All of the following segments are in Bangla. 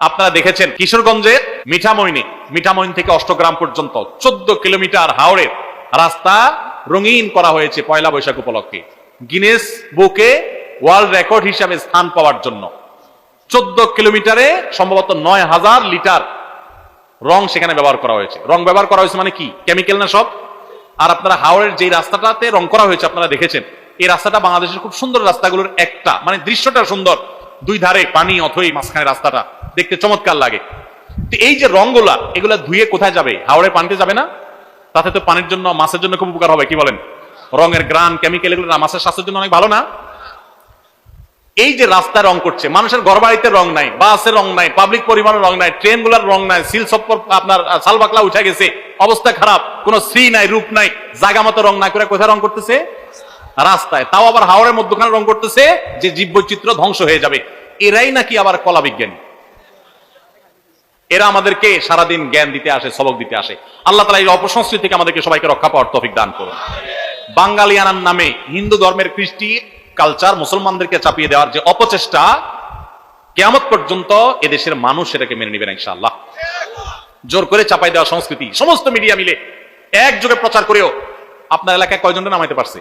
আপনারা দেখেছেন কিশোরগঞ্জের মিঠামইনে মিঠামইন থেকে অষ্টগ্রাম পর্যন্ত চোদ্দ কিলোমিটার হাওড়ের রাস্তা রঙিন করা হয়েছে পয়লা বৈশাখ উপলক্ষে। গিনেস বুকে ওয়ার্ল্ড রেকর্ড হিসাবে স্থান পাওয়ার জন্য। চোদ্দ কিলোমিটারে সম্ভবত নয় হাজার লিটার রং সেখানে ব্যবহার করা হয়েছে। রং ব্যবহার করা হয়েছে মানে কি? কেমিক্যাল না সব? আর আপনারা হাওড়ের যে রাস্তাটাতে রং করা হয়েছে আপনারা দেখেছেন, এই রাস্তাটা বাংলাদেশের খুব সুন্দর রাস্তাগুলোর একটা মানে দৃশ্যটা সুন্দর। দুই ধারে পানি, অথই মাঝখানে রাস্তাটা। দেখতে চমৎকার লাগে। তো এই যে রংগুলা, এগুলা ধুয়ে কোথায় যাবে? হাওড়ে পানিতে যাবে না? তাতে তো পানির জন্য মাছের জন্য খুব উপকার হবে, কি বলেন? রঙের গ্রান কেমিক্যাল এগুলো না, মাছের স্বাস্থ্যের জন্য অনেক ভালো না? এই যে রাস্তা রং করছে, মানুষের ঘর বাড়িতে রং নাই বাসের রং নাই পাবলিক পরিবহনের রং নাই ট্রেনগুলার রং নাই সিল সপ্পর আপনার সালবাকলা উঠে গেছে, অবস্থা খারাপ, কোন শ্রী নাই রূপ নাই, জায়গা মতো রং না করে কোথায় রং করতেছে? রাস্তায়, তাও আবার হাওড়ের মধ্যখানে রং করতেছে, যে জীববৈচিত্র্য ধ্বংস হয়ে যাবে। এরাই নাকি আবার কলা বিজ্ঞানী এরা আমাদেরকে সারাদিন জ্ঞান দিতে আসে, সবক দিতে আসে। আল্লাহ তালা এই অপসংস্কৃতি থেকে আমাদেরকে সবাইকে রক্ষা পাওয়ার তফিক দান করুন। বাঙালিয়ানার নামে হিন্দু ধর্মের কৃষ্টি কালচার মুসলমানদেরকে চাপিয়ে দেওয়ার যে অপচেষ্টা, কেয়ামত পর্যন্ত এদেশের মানুষ এটাকে মেনে নেবেন ইনশাআল্লাহ। জোর করে চাপাই দেওয়া সংস্কৃতি, সমস্ত মিডিয়া মিলে একযোগে প্রচার করেও আপনার এলাকায় কয়জন নামাইতে পারছে?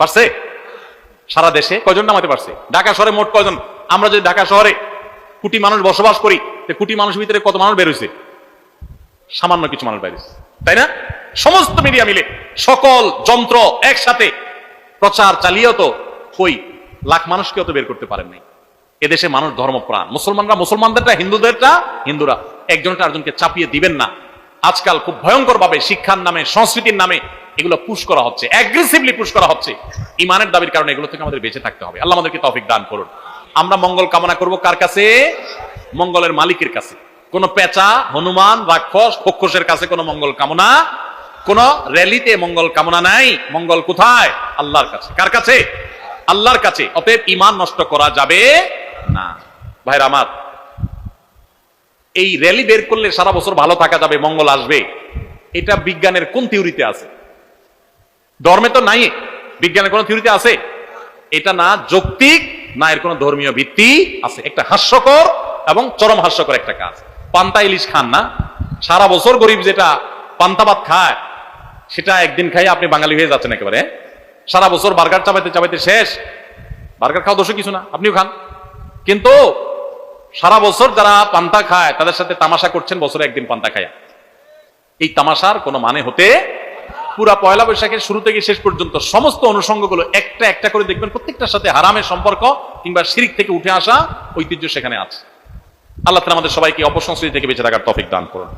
পারছে? সারা দেশে কয়জন নামাতে পারছে? ঢাকা শহরে মোট কয়জন? আমরা যদি ঢাকা শহরে কোটি মানুষ বসবাস করি কোটি মানুষের ভিতরে কত মানুষ বেরোইছে সামান্য কিছু মানুষ বেরিয়েছে তাই না? সমস্ত মিডিয়া মিলে সকল যন্ত্র একসাথে প্রচার চালিয়েও তো কই লাখ মানুষকেও তো বের করতে পারেন নাই। এদেশে মানুষ ধর্মপ্রাণ। মুসলমানরা মুসলমানদেরটা, হিন্দুদেরটা, হিন্দুরা একজনটা আরেকজনকে চাপিয়ে দিবেন না। আজকাল খুব ভয়ঙ্কর ভাবে শিক্ষার নামে, সংস্কৃতির নামে এগুলো পুশ করা হচ্ছে অ্যাগ্রেসিভলি পুশ করা হচ্ছে। ইমানের দাবির কারণে এগুলো থেকে আমাদের বেঁচে থাকতে হবে। আল্লাহ আমাদেরকে তৌফিক দান করুন। আমরা মঙ্গল কামনা করব কার কাছে? মঙ্গলের মালিকের কাছে। কোন পেঁচা, হনুমান, রাক্ষস, খক্ষসের কাছে কোনো মঙ্গল কামনা? কোন র্যালিতে মঙ্গল কামনা নাই। মঙ্গল কোথায়? আল্লাহর কাছে। কার কাছে? আল্লাহর কাছে। অতএব ইমান নষ্ট করা যাবে না। ভাইরা আমার, এই র্যালি বের করলে সারা বছর ভালো থাকা যাবে, মঙ্গল আসবে। এটা বিজ্ঞানের কোন থিওরিতে আছে? ধর্মে তো নাই। বিজ্ঞানের কোন থিওরিতে আছে? এটা না যৌক্তিক না এর কোন ধর্মীয় ভিত্তি আছে। একটা হাস্যকর এবং চরম হাস্যকর একটা কাজ। পান্তা ইলিশ খান না। সারা বছর গরিব যেটা পান্তা ভাত খায়, সেটা একদিন খাই আপনি বাঙালি হয়ে যাচ্ছেন একেবারে? সারা বছর বার্গার চাপাইতে চাপাইতে শেষ। বার্গার খাওয়া দোষ কিছু না, আপনিও খান। কিন্তু সারা বছর যারা পান্তা খায়, তাদের সাথে তামাশা করছেন বছরে একদিন পান্তা খায় এই তামাশার কোনো মানে হতে পুরা পয়লা বৈশাখের শুরু থেকে শেষ পর্যন্ত সমস্ত অনুষঙ্গগুলো একটা একটা করে দেখবেন, প্রত্যেকটার সাথে হারামের সম্পর্ক কিংবা শিরিক থেকে উঠে আসা ঐতিহ্য সেখানে আছে। আল্লাহ তালা আমাদের সবাইকে অপসংস্কৃতি থেকে বেঁচে থাকার তফিক দান করুন।